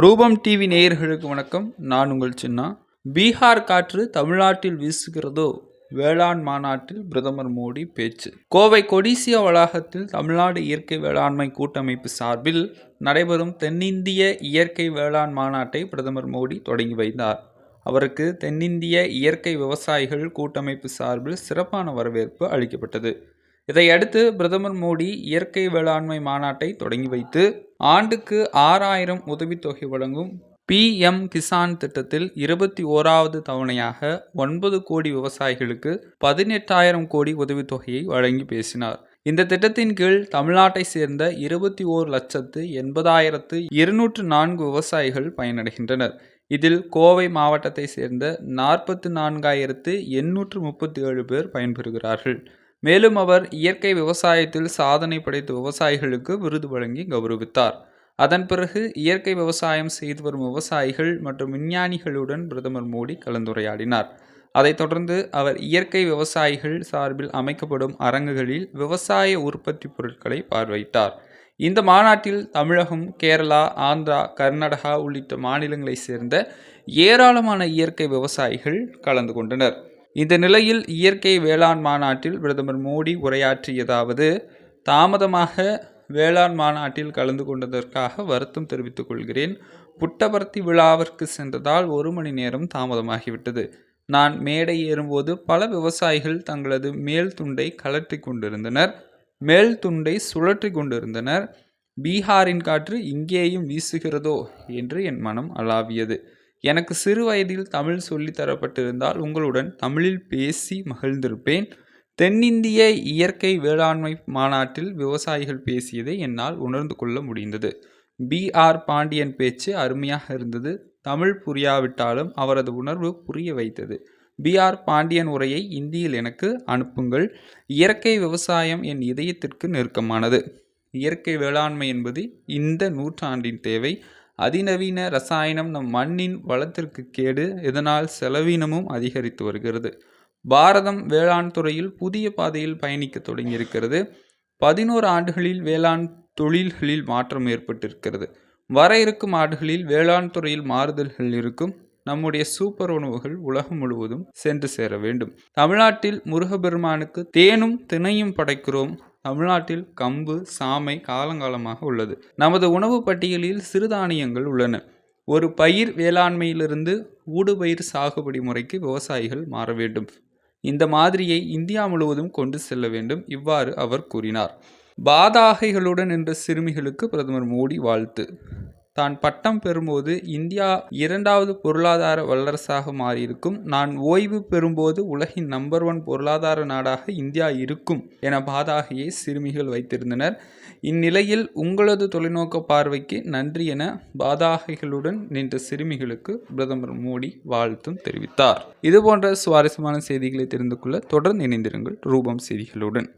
ரூபம் டிவி நேயர்களுக்கு வணக்கம். நான் உங்கள் சின்னா. பீகார் காற்று தமிழ்நாட்டில் வீசுகிறதோ? வேளாண் மாநாட்டில் பிரதமர் மோடி பேச்சு. கோவை கொடிசியா வளாகத்தில் தமிழ்நாடு இயற்கை வேளாண்மை கூட்டமைப்பு சார்பில் நடைபெறும் தென்னிந்திய இயற்கை வேளாண் மாநாட்டை பிரதமர் மோடி தொடங்கி வைத்தார். அவருக்கு தென்னிந்திய இயற்கை விவசாயிகள் கூட்டமைப்பு சார்பில் சிறப்பான வரவேற்பு அளிக்கப்பட்டது. இதையடுத்து பிரதமர் மோடி இயற்கை வேளாண்மை மாநாட்டை தொடங்கி வைத்து ஆண்டுக்கு ஆறாயிரம் உதவித்தொகை வழங்கும் பிஎம் கிசான் திட்டத்தில் இருபத்தி ஓராவது தவணையாக ஒன்பது கோடி விவசாயிகளுக்கு பதினெட்டாயிரம் கோடி உதவித்தொகையை வழங்கி பேசினார். இந்த திட்டத்தின் கீழ் தமிழ்நாட்டை சேர்ந்த இருபத்தி ஓர் லட்சத்து எண்பதாயிரத்து இருநூற்று நான்கு விவசாயிகள் பயனடைகின்றனர். இதில் கோவை மாவட்டத்தை சேர்ந்த நாற்பத்து நான்காயிரத்து எண்ணூற்று முப்பத்தி ஏழு பேர் பயன்பெறுகிறார்கள். மேலும் அவர் இயற்கை விவசாயத்தில் சாதனை படைத்த விவசாயிகளுக்கு விருது வழங்கி கௌரவித்தார். அதன் பிறகு இயற்கை விவசாயம் செய்து வரும் விவசாயிகள் மற்றும் விஞ்ஞானிகளுடன் பிரதமர் மோடி கலந்துரையாடினார். அதைத் தொடர்ந்து அவர் இயற்கை விவசாயிகள் சார்பில் அமைக்கப்படும் அரங்குகளில் விவசாய உற்பத்தி பொருட்களை பார்வையிட்டார். இந்த மாநாட்டில் தமிழகம் கேரளா ஆந்திரா கர்நாடகா உள்ளிட்ட மாநிலங்களைச் சேர்ந்த ஏராளமான இயற்கை விவசாயிகள் கலந்து கொண்டனர். இந்த நிலையில் இயற்கை வேளாண் மாநாட்டில் பிரதமர் மோடி உரையாற்றியதாவது தாமதமாக வேளாண் மாநாட்டில் கலந்து கொண்டதற்காக வருத்தம் தெரிவித்துக் கொள்கிறேன். புட்டபர்த்தி விழாவிற்கு சென்றதால் ஒரு மணி நேரம் தாமதமாகிவிட்டது. நான் மேடை ஏறும்போது பல விவசாயிகள் தங்களது மேல் துண்டை கலற்றி கொண்டிருந்தனர். மேல் துண்டை சுழற்றி கொண்டிருந்தனர். பீகாரின் காற்று இங்கேயும் வீசுகிறதோ என்று என் மனம் அளாவியது எனக்கு சிறு வயதில் தமிழ் சொல்லி தரப்பட்டிருந்தால் உங்களுடன் தமிழில் பேசி மகிழ்ந்திருப்பேன். தென்னிந்திய இயற்கை வேளாண்மை மாநாட்டில் விவசாயிகள் பேசியதை என்னால் உணர்ந்து கொள்ள முடிந்தது. பி. ஆர். பாண்டியன் பேச்சு அருமையாக இருந்தது. தமிழ் புரியாவிட்டாலும் அவரது உணர்வு புரிய வைத்தது. பி. ஆர். பாண்டியன் உரையை இந்தியில் எனக்கு அனுப்புங்கள். இயற்கை விவசாயம் என் இதயத்திற்கு நெருக்கமானது. இயற்கை வேளாண்மை என்பது இந்த நூற்றாண்டின் தேவை. அதிநவீன ரசாயனம் நம் மண்ணின் வளத்திற்கு கேடு இதனால் செலவீனமும் அதிகரித்து வருகிறது. பாரதம் வேளாண் துறையில் புதிய பாதையில் பயணிக்க தொடங்கியிருக்கிறது. பதினோரு ஆண்டுகளில் வேளாண் தொழில்களில் மாற்றம் ஏற்பட்டிருக்கிறது. வர இருக்கும் ஆண்டுகளில் வேளாண் துறையில் மாறுதல்கள் இருக்கும். நம்முடைய சூப்பர் உணவுகள் உலகம் முழுவதும் சென்று சேர வேண்டும். தமிழ்நாட்டில் முருகபெருமானுக்கு தேனும் திணையும் படைக்கிறோம். தமிழ்நாட்டில் கம்பு சாமை காலங்காலமாக உள்ளது. நமது உணவு பட்டியலில் சிறுதானியங்கள் உள்ளன. ஒரு பயிர் வேளாண்மையிலிருந்து ஊடுபயிர் சாகுபடி முறைக்கு விவசாயிகள் மாற வேண்டும். இந்த மாதிரியை இந்தியா முழுவதும் கொண்டு செல்ல வேண்டும் இவ்வாறு அவர் கூறினார். பாதாகைகளுடன் என்ற சிறுமிகளுக்கு பிரதமர் மோடி வாழ்த்து. தான் பட்டம் பெறும்போது இந்தியா இரண்டாவது பொருளாதார வல்லரசாக மாறியிருக்கும். நான் ஓய்வு பெறும்போது உலகின் நம்பர் ஒன் பொருளாதார நாடாக இந்தியா இருக்கும் என பாதாகையை சிறுமிகள் வைத்திருந்தனர். இந்நிலையில் உங்களது தொலைநோக்க பார்வைக்கு நன்றி என பாதாகைகளுடன் நின்ற சிறுமிகளுக்கு பிரதமர் மோடி வாழ்த்தும் தெரிவித்தார். இதுபோன்ற சுவாரஸ்யமான செய்திகளை தெரிந்து கொள்ள தொடர்ந்து இணைந்திருங்கள் ரூபம் செய்திகளுடன்.